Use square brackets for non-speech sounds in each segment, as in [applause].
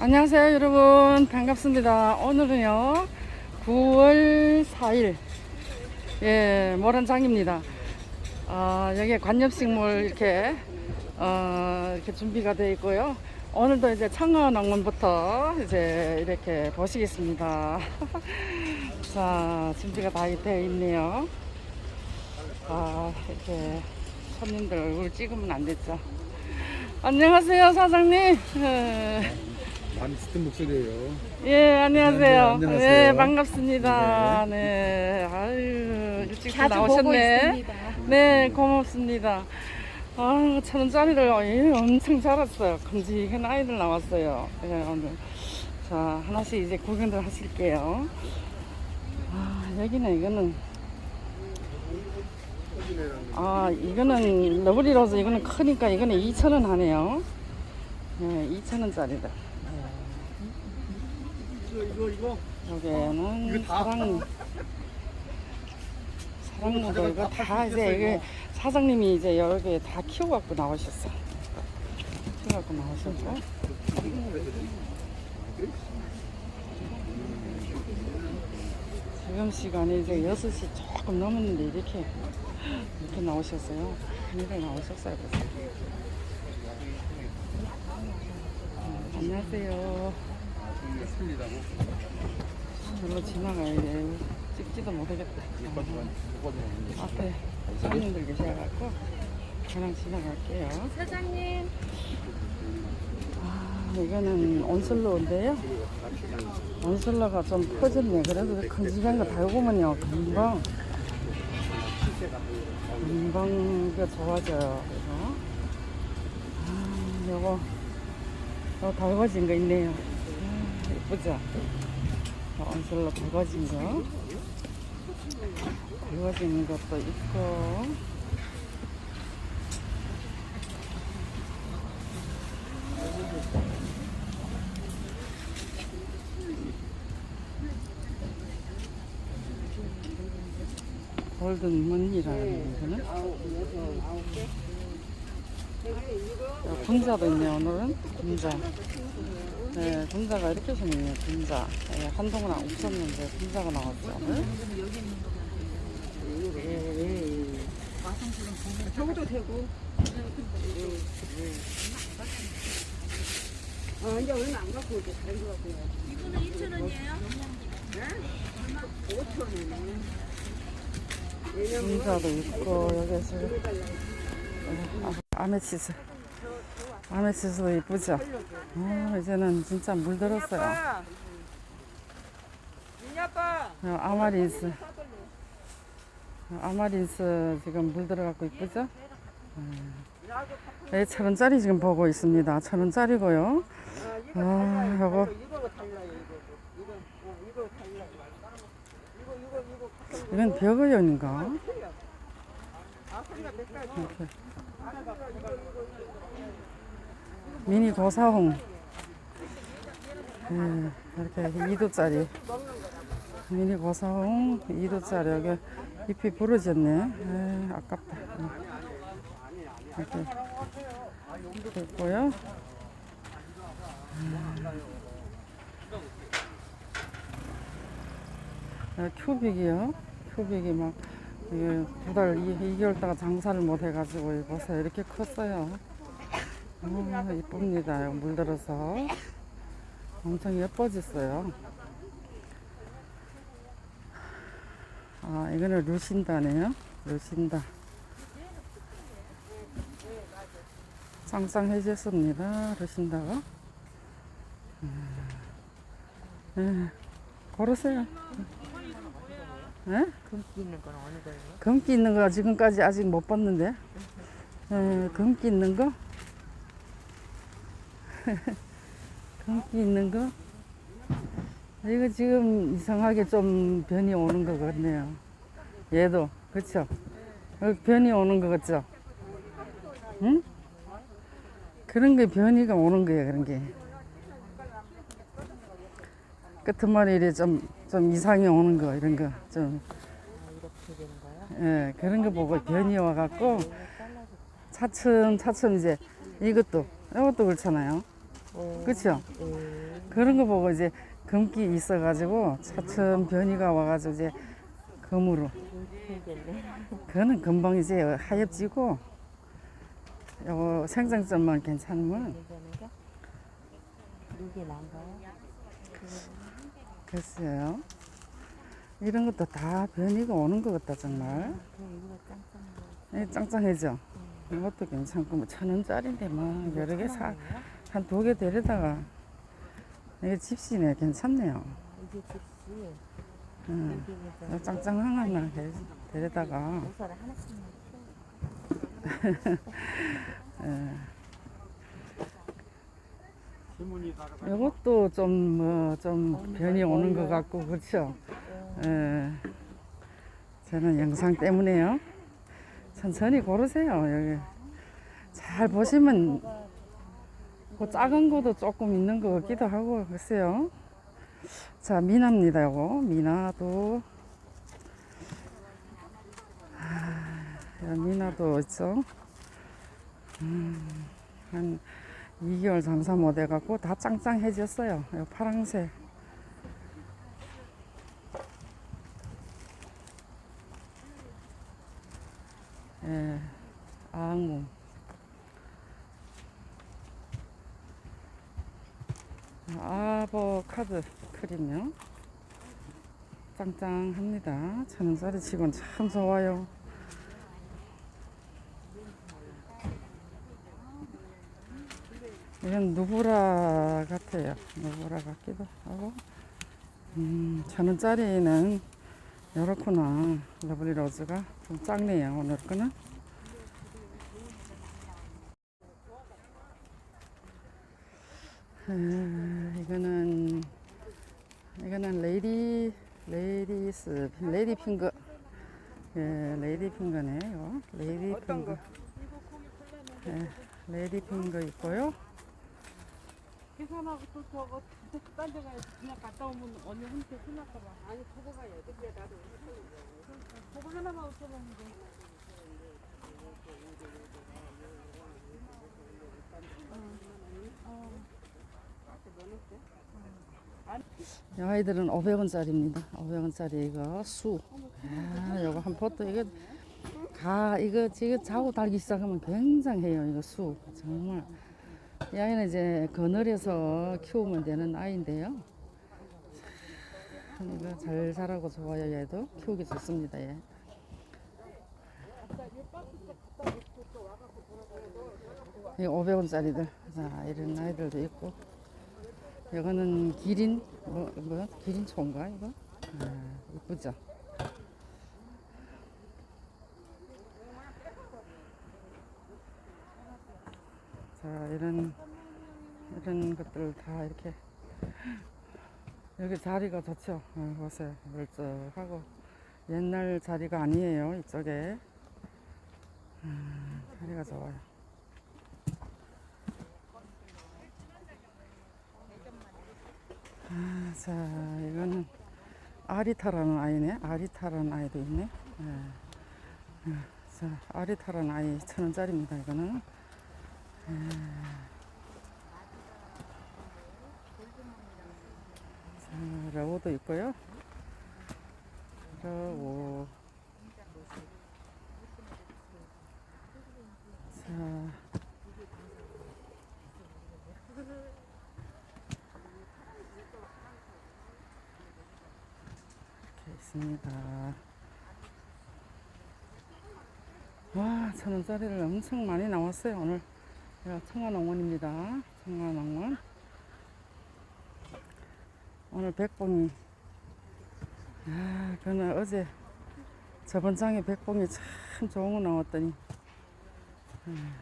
안녕하세요 여러분. 반갑습니다. 오늘은요 9월 4일. 예 모란장입니다. 아 여기 관엽식물 이렇게 어, 이렇게 준비가 되어 있고요. 오늘도 이제 청어농원부터 이제 이렇게 보시겠습니다. [laughs] 자 준비가 다 되어 있네요. 아 이렇게 손님들 얼굴 찍으면 안 됐죠. 안녕하세요 사장님. 예. 많이 듣던 목소리예요. 예, 안녕하세요. 네, 안녕하세요. 네, 반갑습니다. 네, 아유, 일찍 자주 보고 나오셨네. 있습니다. 네, 고맙습니다. 아, 천 원 짜리를 예, 엄청 잘했어요. 큼직한 아이들 나왔어요. 예, 오늘. 자, 하나씩 이제 구경들 하실게요. 아, 여기는 이거는 아, 이거는 러블리 로즈 이거는 크니까 이거는 2,000원 하네요. 네, 2,000원짜리다. 이거 이거 여기는 이거 다- 사랑 사랑무도 이거 다 이제 이게 사장님이 이제 여기 다 키워갖고 나오셨어. 키워갖고 나오셨고. 지금 시간이 이제 6시 조금 넘었는데 이렇게 이렇게 나오셨어요. 큰일 나오셨어요. 그래서. 음, 안녕하세요. 했습니다. 별로 지나가야 돼. 찍지도 못하겠다. 앞에 손님들 계셔갖고 그냥 지나갈게요. 사장님 아, 이거는 온슬로인데요. 온슬로가 좀 퍼졌네. 그래도 큼직한 거 달고면요. 금방 금방 그 좋아져요. 그래서 아, 요거 요 달궈진 거 있네요. 아, 예쁘죠? 온슬로 달궈진 거. 달궈진 것도 있고. 골든 문이라는 거는 야, 분자도 있네 오늘은 분자 네 분자가 이렇게 생겼네요 분자 네, 한동안 없었는데 분자가 나왔죠 오늘 저것도 되고. 어, 이제 얼마 안 갖고 이제 다른 거 갖고요. 이거는 2,000원이에요? 5천 원이네. 분자도 있고 여기서 아, 아메치스 아메치스도 이쁘죠 아, 이제는 진짜 물들었어요 민이 아빠. 어, 아마린스 어, 아마린스 지금 물들어갖고 이쁘죠 네, 천 원짜리 지금 보고 있습니다 천 원짜리고요 아 요거 이거 달라요, 이거. 이거, 어, 이거 달라요. 이거, 이거, 이거. 이건 벽의연인가 아, 가지. 이렇게 미니 고사홍. 예, 이렇게 2도짜리. 미니 고사홍 2도짜리. 여기 잎이 부러졌네. 에, 아깝다. 이렇게 있고요. 음. 큐빅이요. 큐빅이 막 이게 두달 2개월 동안 장사를 못 해가지고 이 보세요 이렇게 컸어요. 아, 이쁩니다. 물들어서. 엄청 예뻐졌어요. 아 이거는 루신다네요. 루신다. 쌍쌍해졌습니다 루신다가. 음. 네, 고르세요 네? 금기 있는 건 어느 거예요? 금기 있는 거 지금까지 아직 못 봤는데. 에, 금기 있는 거? [laughs] 금기 있는 거? 이거 지금 이상하게 좀 변이 오는 것 같네요. 얘도, 그쵸? 어, 변이 오는 것 같죠? 응? 그런 게 변이가 오는 거예요, 그런 게. 끝머리에 좀, 좀 이상이 오는 거, 이런 거. 좀. 예, 그런 거 보고 변이 와갖고 차츰 차츰 이제 이것도 이것도 그렇잖아요. 예. 그런 거 보고 이제 금기 있어가지고 차츰 변이가 와가지고 이제 금으로. 그거는 금방 이제 하얘지고 요거 생장점만 괜찮으면? 이게 나은가요? 글쎄요. 이런 것도 다 변이가 오는 것 같다 정말. 그럼 이거 짱짱 이 짱짱해져 이것도 괜찮고 뭐 천 원짜리인데 뭐 여러 개 사 한 두 개 데려다가 이게 집시네. 괜찮네요. 이게 집시. 응. 짱짱한 하나 데- 데려다가. 예. [laughs] 이것도 좀 뭐 좀 변이 오는 것 같고 그렇죠. 예. 저는 영상 때문에요. 천천히 고르세요. 여기 잘 보시면 그 작은 것도 조금 있는 것 같기도 하고 글쎄요. 자 미나입니다. 요거 미나도 아, 야, 미나도 있죠. 음, 한 2개월 장사 못 해갖고 다 짱짱해졌어요. 요 파랑색. 예, 아웅. 아보카드 크림요. 짱짱합니다. 천 원짜리 치곤 참 좋아요. 이건 누브라 같아요. 누브라 같기도 하고. 음, 천 원짜리는 이렇구나. 러블리 로즈가 좀 작네요. 오늘 거는. 음, 이거는 이거는 레이디 레이디스 레이디 핑거 예 레이디 핑거네 이거 레이디 핑거 예 레이디 핑거 있고요 계산하고 또 저거 딴데 가야 그냥 갔다 오면 언니 혼자 끝날까봐. 아니 저거 가야 돼. 그래 나도 저거 하나만 5천 원인데 이 아이들은 500원짜리입니다. 500원짜리 이거 수. 아, 이거 한 포트. 이거 가 이거 지금 자고 달기 시작하면 굉장해요 이거 수. 정말 이 아이는 이제 그늘에서 키우면 되는 아이인데요. 참 이거 잘 자라고 좋아요. 얘도 키우기 좋습니다 얘. 이 500원짜리들. 자 이런 아이들도 있고. 이거는 기린 뭐, 뭐 기린 초인가 이거? 아, 이쁘죠 자 이런 이런 것들 다 이렇게 여기 자리가 좋죠. 어, 보세요 멀쩡하고 옛날 자리가 아니에요 이쪽에. 음, 자리가 좋아요. 아, 자 이거는 아리타라는 아이네. 아리타라는 아이도 있네. 예. 예, 자 아리타라는 아이 천 원짜리입니다 이거는 자, 러우도 있고요. 러우. 자. 이렇게 있습니다. 와, 천 원짜리를 엄청 많이 나왔어요, 오늘. 제가 청화농원입니다. 청화농원. 오늘 백봉이. 아, 그는 어제 저번 장에 백봉이 참 좋은 거 나왔더니. 음.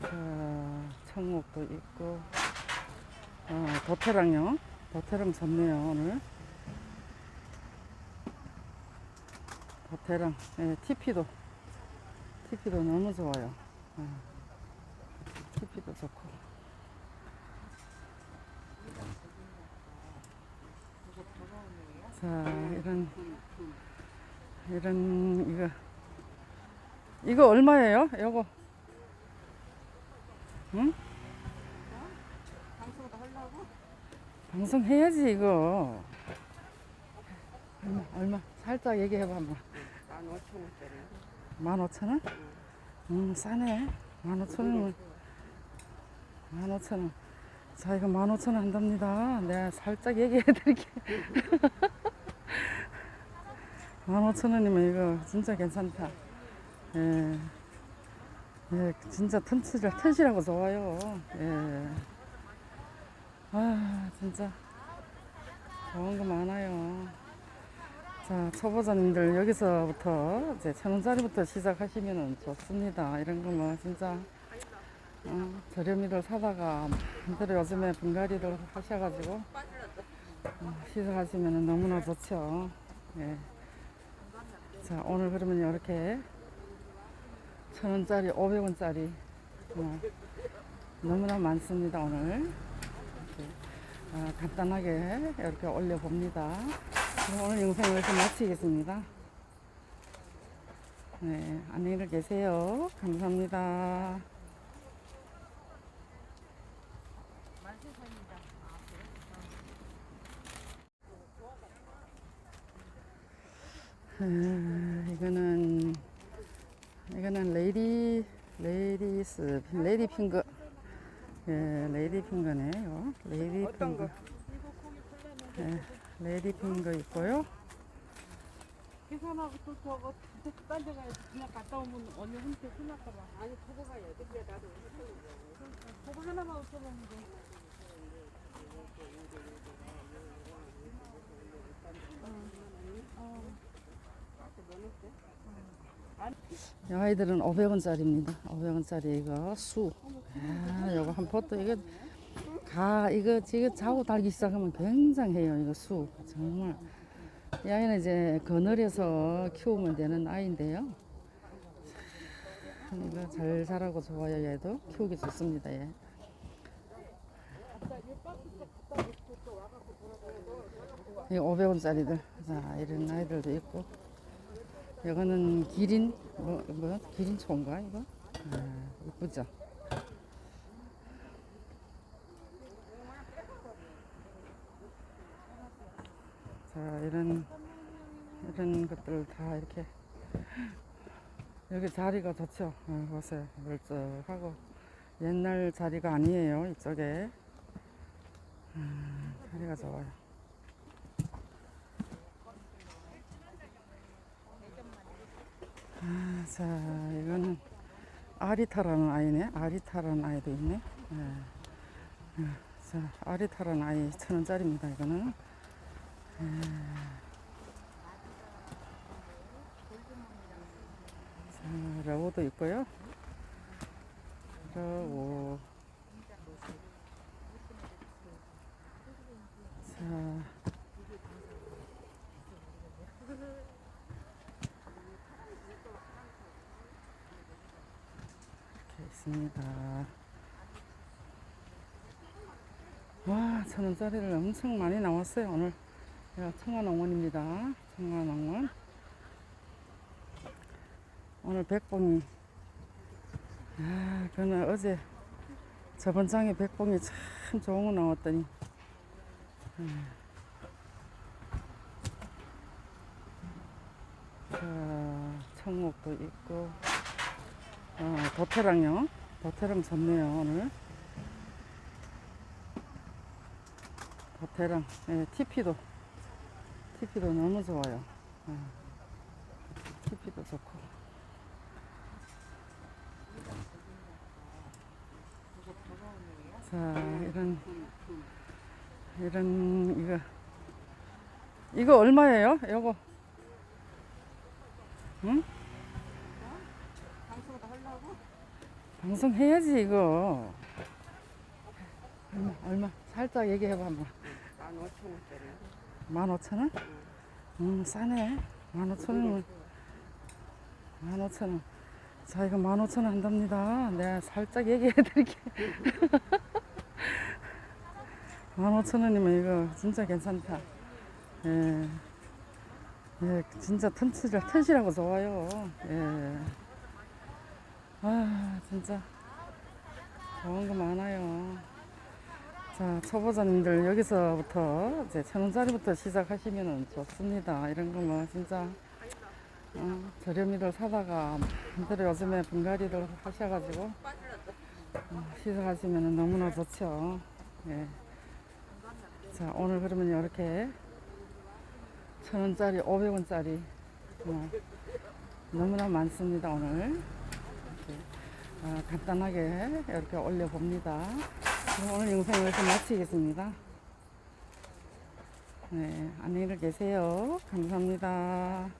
자, 청옥도 있고. 어, 도태랑요. 도태랑 좋네요, 오늘. 도태랑, 예, TP도. TP도 너무 좋아요. 어. TP도 좋고. 자, 이런, 이런, 이거. 이거 얼마예요? 요거. 응? 방송도 하려고? 방송 해야지 이거. 얼마, 얼마? 살짝 얘기해봐 한번. 만 오천 원짜리. 만 오천 원? 음 싸네. 만 오천 원이면 만 오천 원. 자 이거 만 오천 원 한답니다. 내가 살짝 얘기해 드릴게. [laughs] 만 오천 원이면 이거 진짜 괜찮다. 예. 예, 진짜 튼실하, 튼실하고 좋아요. 예. 아, 진짜 좋은 거 많아요. 자, 초보자님들 여기서부터 이제 천 원짜리부터 시작하시면 좋습니다. 이런 거뭐 진짜 어, 저렴이들 사다가 마음대로 요즘에 분갈이를 하셔가지고 어, 시작하시면 너무나 좋죠. 예. 자, 오늘 그러면 이렇게 천 원짜리, 오백 원짜리 어, 너무나 많습니다. 오늘 어, 간단하게 이렇게 올려봅니다. 오늘 영상을 이렇게 마치겠습니다. 네, 안녕히 계세요. 감사합니다. 음, 이거는 이거는 레이디 레이디스 레이디 핑거 예 레이디 핑거네요 레이디 핑거 거? 예 레이디 핑거 있고요 계산하고 또 저거 딴데 가야지. 그냥 갔다 오면 언니 혼자 끝날까봐. 아니 보고 가야 돼. 그래 나도 저거 하나만 없어봤는데. 이 아이들은 500원짜리입니다 500원짜리 이거 수 아, 요거 한 포트 이거 가 이거 지금 자고 달기 시작하면 굉장해요 이거 수. 정말. 이 아이는 이제 그늘에서 키우면 되는 아이인데요. 참 이거 잘 자라고 좋아요 얘도. 키우기 좋습니다 얘. 이 500원짜리들. 자 이런 아이들도 있고. 이거는 기린 뭐, 뭐 기린 초인가 이거? 아, 이쁘죠 자 이런 이런 것들 다 이렇게 여기 자리가 좋죠 어, 보세요 멀쩡하고 옛날 자리가 아니에요 이쪽에. 음, 자리가 좋아요. 아, 자 이거는 아리타라는 아이네. 아리타라는 아이도 있네. 예. 예, 자 아리타라는 아이 천 원짜리입니다 이거는 자, 러우도 있고요. 러우. 자. 이렇게 있습니다. 와, 천 원짜리를 엄청 많이 나왔어요, 오늘. 제가 청화농원입니다. 청화농원. 오늘 백봉이. 아, 그는 어제 저번 장에 백봉이 참 좋은 거 나왔더니. 음. 자, 청옥도 있고. 어, 도태랑요. 도태랑 좋네요, 오늘. 도태랑, 예, TP도. TP도 너무 좋아요. 어. TP도 좋고. 자, 이런, 이런, 이거. 이거 얼마예요? 요거. 응? 방송도 하려고? 방송 해야지, 이거. 얼마, 얼마? 살짝 얘기해봐, 한번. 만 오천 원짜리. 만 오천 원? 음, 싸네. 만 오천 원이면. 만 오천 원. 자, 이거 만 오천 원 한답니다. 내가 살짝 얘기해 드릴게. [laughs] 만 오천 원이면 이거 진짜 괜찮다. 예. 예, 진짜 튼실, 튼실하고 좋아요. 예. 아, 진짜 좋은 거 많아요. 자, 초보자님들 여기서부터 이제 천 원짜리부터 시작하시면 좋습니다. 이런 거 뭐 진짜 어, 저렴이들 사다가 마음대로 요즘에 분갈이를 하셔가지고 어, 시작하시면 너무나 좋죠. 예. 자, 오늘 그러면 이렇게 천 원짜리, 오백 원짜리 어, 너무나 많습니다. 오늘 어, 간단하게 이렇게 올려봅니다. 오늘 영상을 여기서 마치겠습니다. 네, 안녕히 계세요. 감사합니다.